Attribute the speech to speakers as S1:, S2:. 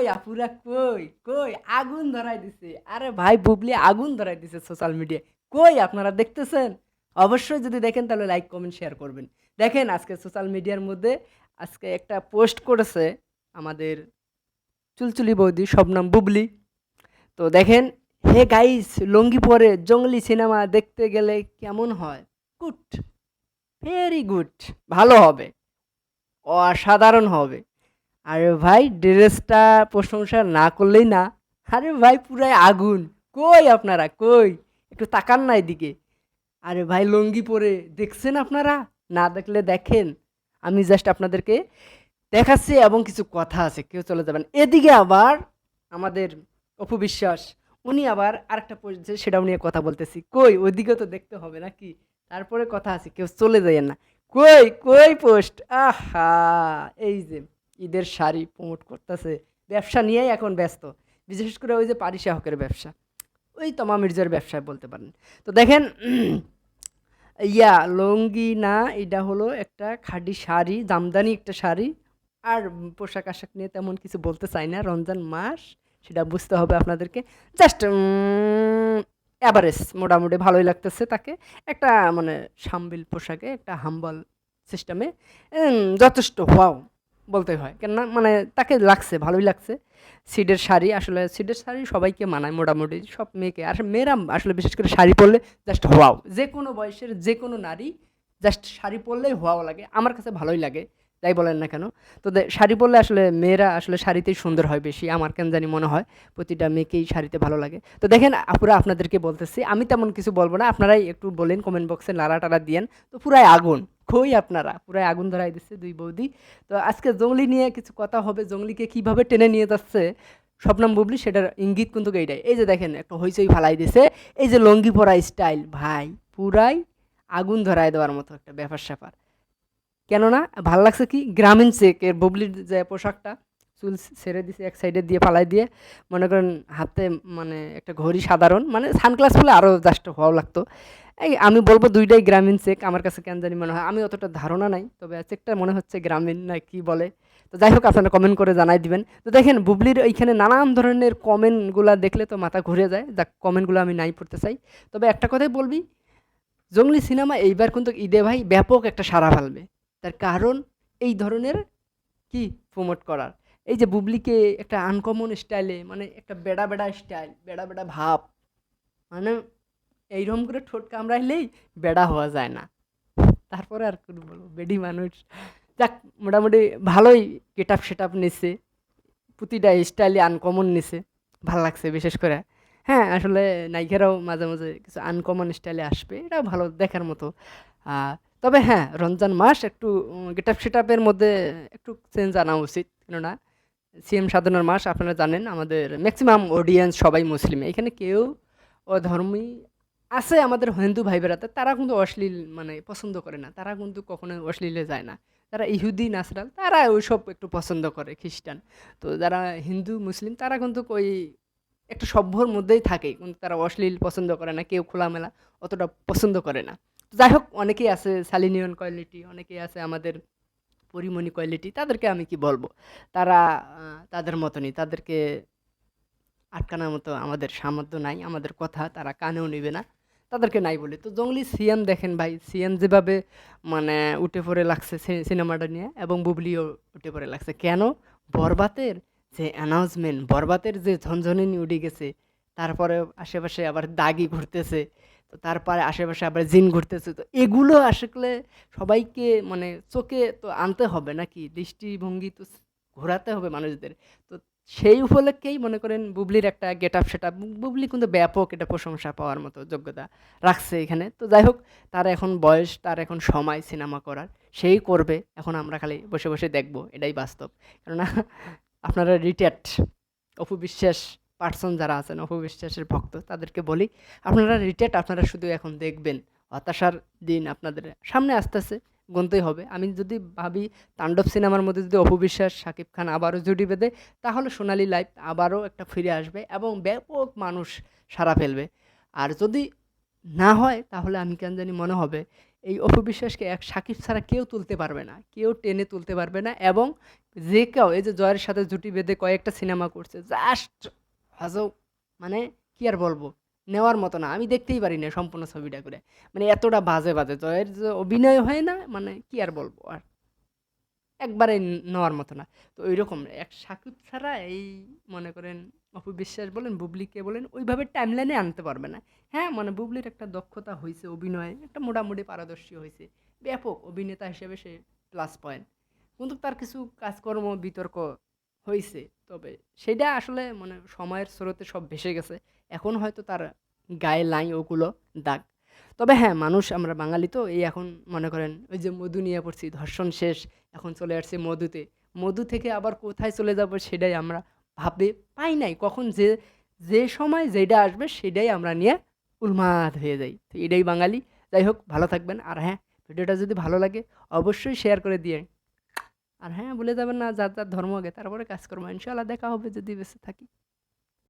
S1: কই আপুরা কই কই? আগুন ধরাই দিছে। আরে ভাই, বুবলি আগুন ধরাই দিছে সোশ্যাল মিডিয়ায় কই আপনারা দেখতেছেন? অবশ্যই যদি দেখেন, তাহলে লাইক কমেন্ট শেয়ার করবেন। দেখেন, আজকে সোশ্যাল মিডিয়ার মধ্যে আজকে একটা পোস্ট করেছে আমাদের চুলচুলি বৌদি শবনাম বুবলি। তো দেখেন, হে গাইস লঙ্গি পরে জঙ্গলি সিনেমা দেখতে গেলে কেমন হয়? গুড ভেরি গুড ভালো হবে। অসাধারণ হবে। আরে ভাই, ড্রেসটা প্রশংসা না করলেই না। আরে ভাই, পুরাই আগুন। কই আপনারা? কই? একটু তাকান না এদিকে। আরে ভাই, লঙ্গি পরে দেখছেন আপনারা? না দেখলে দেখেন। আমি জাস্ট আপনাদেরকে দেখাচ্ছি এবং কিছু কথা আছে। কেউ চলে যাবেন। এদিকে আবার আমাদের অপবিশ্বাস উনি আবার আরেকটা পোস্ট সেটাও নিয়ে কথা বলতেছি। কই? ওইদিকে তো দেখতে হবে নাকি? তারপরে কথা আছে, কেউ চলে যায় না। কই? কই পোস্ট? আহা! এই যে। ঈদের শাড়ি প্রমোট করতেছে। ব্যবসা নিয়েই এখন ব্যস্ত। বিশেষ করে ওই যে পারিসা হকের ব্যবসা। ওই তমা মির্জার ব্যবসায় বলতে পারেন। তো দেখেন, ইয়া, লঙ্গি না, এটা হলো একটা খাঁটি শাড়ি, জামদানি একটা শাড়ি। আর পোশাক আশাক নিয়ে তেমন কিছু বলতে চাই না। রমজান মাস, সেটা বুঝতে হবে আপনাদেরকে। জাস্ট অ্যাভারেজ মোটামুটি ভালোই লাগতেছে তাকে। একটা মানে সাম্বিল পোশাকে, একটা হাম্বল সিস্টেমে যথেষ্ট হওয়াও বলতে হয়। কেননা মানে তাকে লাগছে, ভালোই লাগছে। সিডের শাড়ি, আসলে সিডের শাড়ি সবাইকে মানায় মোটামুটি, সব মেয়েকে। আর মেয়েরা আসলে বিশেষ করে শাড়ি পরলে জাস্ট হওয়াও যে কোনো বয়সের যে কোনো নারী জাস্ট শাড়ি পরলেই হওয়াও লাগে। আমার কাছে ভালোই লাগে, যাই বলেন না কেন। তো শাড়ি পরলে আসলে মেয়েরা আসলে শাড়িতেই সুন্দর হয় বেশি, আমার কেন জানি মনে হয় প্রতিটা মেয়েকেই শাড়িতে ভালো লাগে। তো দেখেন, আপুরা আপনাদেরকে বলতেছি, আমি তেমন কিছু বলব না, আপনারাই একটু বলেন কমেন্ট বক্সে নাড়া টাড়া দিয়েন, তো পুরাই আগুন। কই আপনারা। পুরাই আগুন ধরাই দিচ্ছে দুই বৌদি। তো আজকে জঙ্গলি নিয়ে কিছু কথা হবে, জঙ্গলিকে কীভাবে টেনে নিয়ে যাচ্ছে স্বপ্নাম বুবলি সেটার ইঙ্গিত কিন্তু এইটাই। এই যে দেখেন, একটা হইচই ফালাই দিছে। এই যে লঙ্গি পরা স্টাইল, ভাই, পুরাই আগুন ধরায় দেওয়ার মতো একটা ব্যাপার স্যাপার। কেননা, ভালো লাগছে কি? গ্রামীণ চেকের বুবলির যে পোশাকটা, চুল ছেড়ে দিছে এক সাইডে দিয়ে পালাই দিয়ে, মনে করেন হাতে মানে একটা ঘড়ি সাধারণ মানে সানগ্লাস হলে আরও জাস্ট হওয়া লাগতো। এই আমি বলব দুইটাই গ্রামীণ চেক, আমার কাছে কেন জানি মনে হয়। আমি অতটা ধারণা নাই, তবে চেকটা মনে হচ্ছে গ্রামীণ না কি বলে। তো যাই হোক, আপনারা কমেন্ট করে জানাই দিবেন। তো দেখেন, বুবলির এইখানে নানান ধরনের কমেন্টগুলো দেখলে তো মাথা ঘুরে যায়। যাক কমেন্টগুলো আমি নাই পড়তে চাই। তবে একটা কথাই বলবি, জঙ্গলি সিনেমা এইবার কিন্তু ঈদে ভাই ব্যাপক একটা সাড়া ফেলবে। তার কারণ এই ধরনের কি প্রমোট করার? এই যে বুবলিকে একটা আনকমন স্টাইলে মানে একটা বেড়া বেড়া স্টাইল বেড়া বেড়া ভাব মানে এইরকম করে ঠোঁট কামড়াইলেই বেড়া হওয়া যায় না। তারপরে আর কি বলব, বেডি মানুষ। যাক, মোটামুটি ভালোই গেট আপ সেট আপ নিছে। প্রতিটা স্টাইলে আনকমন নিছে। ভালো লাগছে বিশেষ করে। হ্যাঁ আসলে নায়িকারাও মাঝে মাঝে কিছু আনকমন স্টাইলে আসবে। এটা ভালো দেখার মতো। তবে হ্যাঁ রমজান মাস একটু গেট আপ সেট আপের মধ্যে একটু চেঞ্জ আনা উচিত। কেননা সিএম সাধনার মাস, আপনারা জানেন, আমাদের ম্যাক্সিমাম অডিয়েন্স সবাই মুসলিম। এখানে কেউ অধর্মী আছে আমাদের হিন্দু ভাই বেড়াতে তারা কিন্তু অশ্লীল মানে পছন্দ করে না। তারা কিন্তু কখনো অশ্লীলে যায় না। তারা ইহুদি, নাসরাল, তারা ওইসব একটু পছন্দ করে, খ্রিস্টান। তো যারা হিন্দু, মুসলিম, তারা কিন্তু ওই একটু সভ্যর মধ্যেই থাকে, কিন্তু তারা অশ্লীল পছন্দ করে না, কেউ খোলামেলা অতটা পছন্দ করে না। যাই হোক, অনেকেই আছে সালিনিয়ন কোয়ালিটি অনেকেই আছে আমাদের পরিমণি কোয়ালিটি তাদেরকে আমি কি বলব? তারা তাদের মতনই, তাদেরকে আটকানোর মতো আমাদের সামর্থ্য নাই, আমাদের কথা তারা কানেও নেবে না। তাদেরকে নাই বলে। তো জঙ্গলি সিএম দেখেন ভাই সিএম যেভাবে মানে উঠে পড়ে লাগছে সিনেমাটা নিয়ে এবং বুবলিও উঠে পড়ে লাগছে। কেন? বরবাতের যে অ্যানাউন্সমেন্ট বরবাতের যে ঝনঝনিনি উঠে গেছে, তারপরে আশেপাশে আবার দাগি ঘুরতেছে, তো তারপরে আশেপাশে আবার জিন ঘুরতেছে, তো এগুলো আসলে সবাইকে মানে চোখে তো আনতে হবে নাকি? দৃষ্টিভঙ্গি তো ঘোরাতে হবে মানুষদের। তো সেই উপলক্ষেই মনে করেন বুবলির একটা গেট আপ সেট বুবলি কিন্তু ব্যাপক এটা প্রশংসা পাওয়ার মতো যোগ্যতা রাখছে এখানে। তো যাই হোক, তার এখন বয়স, তার এখন সময় সিনেমা করার, সেই করবে, এখন আমরা খালি বসে বসে দেখব, এটাই বাস্তব। কেননা আপনারা রিটায়ার্ড অপু বিশ্বাস পার্সন যারা আছেন, অপু বিশ্বাসের ভক্ত, তাদেরকে বলি, আপনারা রিটায়ার্ড আপনারা শুধু এখন দেখবেন। হতাশার দিন আপনাদের সামনে আসতেছে। গুনতেই হবে। আমি যদি ভাবি তাণ্ডব সিনেমার মধ্যে যদি অপবিশ্বাস শাকিব খান আবারও জুটি বেঁধে, তাহলে সোনালি লাইফ আবারও একটা ফিরে আসবে এবং ব্যাপক মানুষ সারা ফেলবে। আর যদি না হয়, তাহলে আমি কেন জানি মনে হবে, এই অপবিশ্বাসকে এক সাকিব ছাড়া কেউ তুলতে পারবে না। কেউ টেনে তুলতে পারবে না এবং যে কেউ, এই যে জয়ের সাথে জুটি বেঁধে কয়েকটা সিনেমা করছে জাস্ট হাজো মানে কি আর বলব? নেওয়ার মতো না। আমি দেখতেই পারি না সম্পূর্ণ ছবিটা করে। মানে এতটা বাজে বাজে। তো এর যে অভিনয় হয় না মানে কি আর বলব আর? একবারে নেওয়ার মতো না। তো ওই রকম এক সাকিব ছাড়া এই মনে করেন অপু বিশ্বাস বলেন বুবলিকে বলেন, ওইভাবে টাইমলাইনে আনতে পারবে না। হ্যাঁ মানে বুবলির একটা দক্ষতা হয়েছে অভিনয়ে, একটা মোটামুটি পারদর্শী হয়েছে ব্যাপক অভিনেতা হিসেবে সে প্লাস পয়েন্ট কিন্তু তার কিছু কাজকর্ম, বিতর্ক হয়েছে তবে সেটা আসলে মানে সময়ের স্রোতে সব ভেসে গেছে। এখন হয়তো তার গায়ে লাই ওগুলো দাগ। তবে হ্যাঁ মানুষ আমরা বাঙালি তো, এই এখন মনে করেন ওই যে মধু নিয়ে পড়ছি, ধর্ষণ শেষ, এখন চলে আসছে মধুতে। মধু থেকে আবার কোথায় চলে যাব সেটাই আমরা ভাবে পাই নাই। কখন যে যে সময় যেটা আসবে সেটাই আমরা নিয়ে উন্মাদ হয়ে যাই। তো এটাই বাঙালি। যাই হোক, ভালো থাকবেন। আর হ্যাঁ ভিডিওটা যদি ভালো লাগে, অবশ্যই শেয়ার করে দিয়ে আর হ্যাঁ বলে যাবেন না, যার যার ধর্ম আগে, তারপরে কাজ করব। ইনশাআল্লাহ দেখা হবে যদি বেঁচে থাকি।